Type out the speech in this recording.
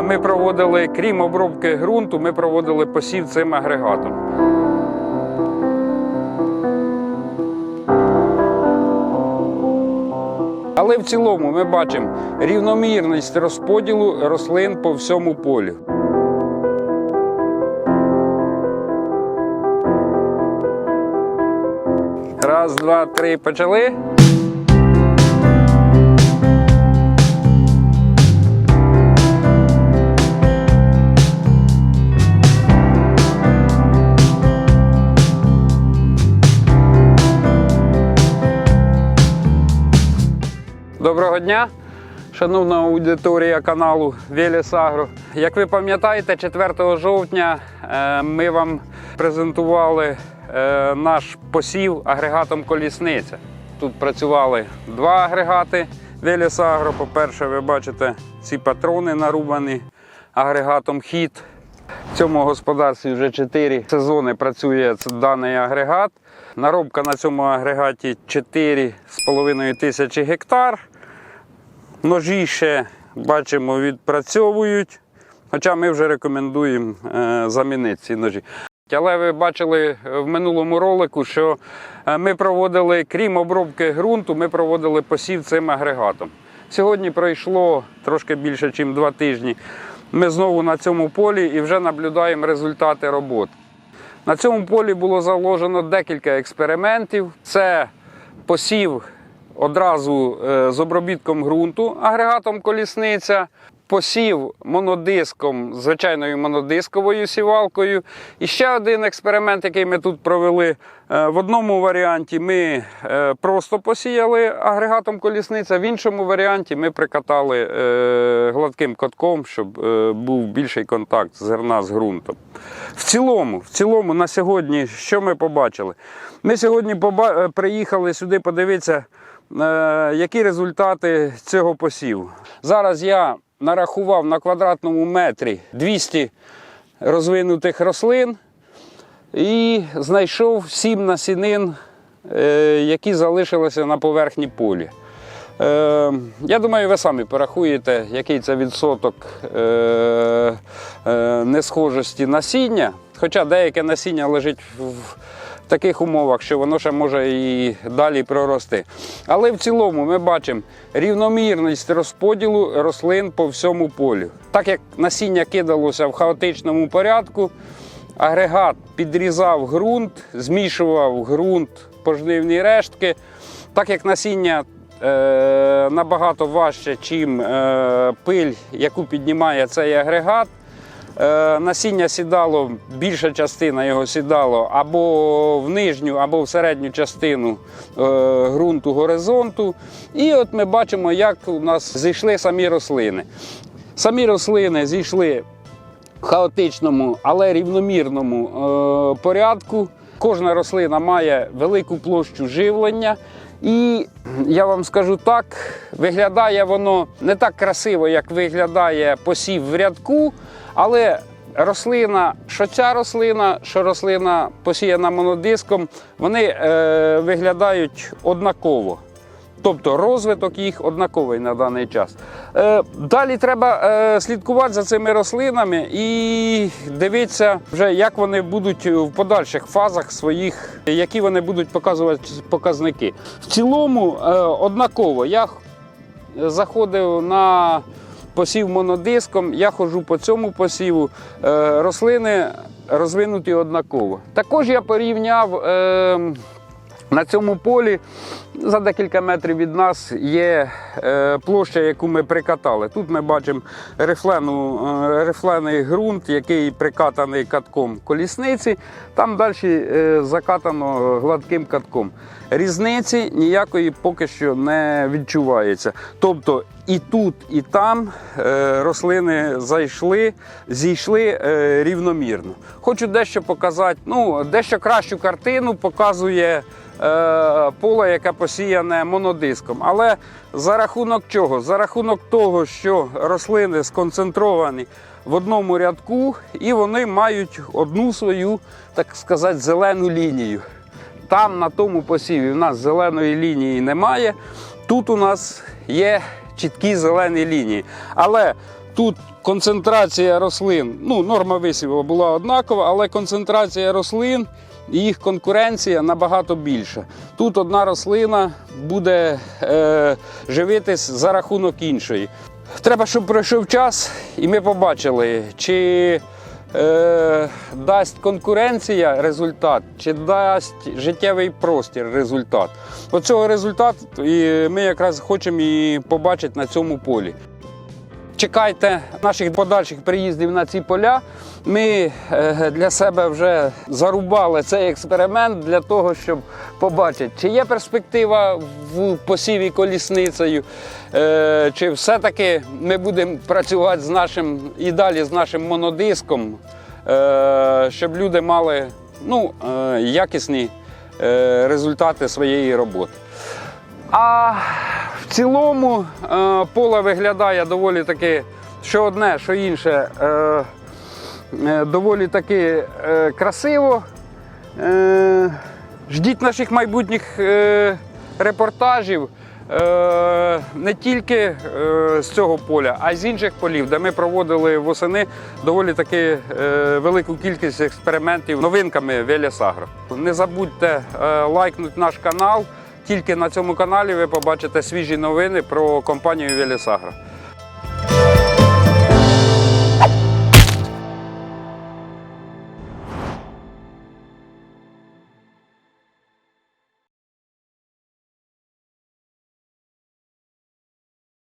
ми проводили, крім обробки ґрунту, ми проводили посів цим агрегатом. Але в цілому ми бачимо рівномірність розподілу рослин по всьому полю. Раз, два, три, почали. Доброго дня, шановна аудиторія каналу Велес Агро. Як ви пам'ятаєте, 4 жовтня е, ми вам презентували е, наш посів агрегатом колісниця. Тут працювали два агрегати Велес Агро. По-перше, ви бачите ці патрони нарубані агрегатом хід. В цьому господарстві вже 4 сезони працює даний агрегат. Наробка на цьому агрегаті 4,5 тисячі гектар. Ножі ще бачимо відпрацьовують, хоча ми вже рекомендуємо е, замінити ці ножі. Але ви бачили в минулому ролику, що е, ми проводили, крім обробки ґрунту, ми проводили посів цим агрегатом. Сьогодні пройшло трошки більше, ніж два тижні. Ми знову на цьому полі і вже наблюдаємо результати роботи. На цьому полі було заложено декілька експериментів. Це посів одразу е, з обробітком ґрунту агрегатом колісниця, посів монодиском, звичайною монодисковою сівалкою. І ще один експеримент, який ми тут провели. Е, В одному варіанті ми е, просто посіяли агрегатом колісниця, в іншому варіанті ми прикатали гладким катком, щоб був більший контакт зерна з ґрунтом. В цілому, в цілому, на сьогодні, що ми побачили? Ми сьогодні приїхали сюди подивитися, які результати цього посіву. Зараз я нарахував на квадратному метрі 200 розвинутих рослин і знайшов 7 насінин, е, які залишилися на поверхні полі. Е, я думаю, ви самі порахуєте, який це відсоток е, е, несхожості насіння. Хоча деяке насіння лежить в таких умовах, що воно ще може і далі прорости. Але в цілому ми бачимо рівномірність розподілу рослин по всьому полю. Так як насіння кидалося в хаотичному порядку, агрегат підрізав ґрунт, змішував ґрунт, пожнивні рештки. Так як насіння е, набагато важче, ніж е, пиль, яку піднімає цей агрегат. Е, насіння сідало, більша частина його сідало або в нижню, або в середню частину е, ґрунту горизонту. І от ми бачимо, як у нас зійшли самі рослини. Самі рослини зійшли в хаотичному, але рівномірному е, порядку. Кожна рослина має велику площу живлення. І я вам скажу так, виглядає воно не так красиво, як виглядає посів в рядку, але рослина, що ця рослина, що рослина посіяна монодиском, вони е, виглядають однаково. Тобто розвиток їх однаковий на даний час. Е, далі треба е, слідкувати за цими рослинами і дивитися, вже, як вони будуть в подальших фазах своїх, які вони будуть показувати показники. В цілому е, однаково. Я заходив на посів монодиском, я ходжу по цьому посіву. Рослини розвинуті однаково. Також я порівняв. Е, на цьому полі за декілька метрів від нас є е, площа, яку ми прикатали. Тут ми бачимо рифлену, е, рифлений ґрунт, який прикатаний катком колісниці. Там далі е, закатано гладким катком. Різниці ніякої поки що не відчувається. Тобто і тут, і там рослини зайшли, зійшли рівномірно. Хочу дещо показати, ну, дещо кращу картину показує поле, яке посіяне монодиском. Але за рахунок чого? За рахунок того, що рослини сконцентровані в одному рядку, і вони мають одну свою, так сказати, зелену лінію. Там на тому посіві в нас зеленої лінії немає. Тут у нас є чіткі зелені лінії. Але Тут концентрація рослин, ну, норма висіву була однакова, але концентрація рослин і їх конкуренція набагато більша. Тут одна рослина буде е, живитись за рахунок іншої. Треба, щоб пройшов час, і ми побачили, чи е, дасть конкуренція результат, чи дасть життєвий простір результат. Оцього результату ми якраз хочемо і побачити на цьому полі. Чекайте наших подальших приїздів на ці поля. Ми е, для себе вже зарубали цей експеримент для того, щоб побачити, чи є перспектива в посіві колісницею, е, чи все-таки ми будемо працювати з нашим і далі з нашим монодиском, е, щоб люди мали ну, якісні результати своєї роботи. А в цілому е, поле виглядає доволі таки, що одне, що інше, е, е, доволі таки красиво. Ждіть наших майбутніх репортажів не тільки з цього поля, а й з інших полів, де ми проводили восени доволі таки велику кількість експериментів новинками Велісагро. Не забудьте лайкнути наш канал. Тільки на цьому каналі ви побачите свіжі новини про компанію Велісагро.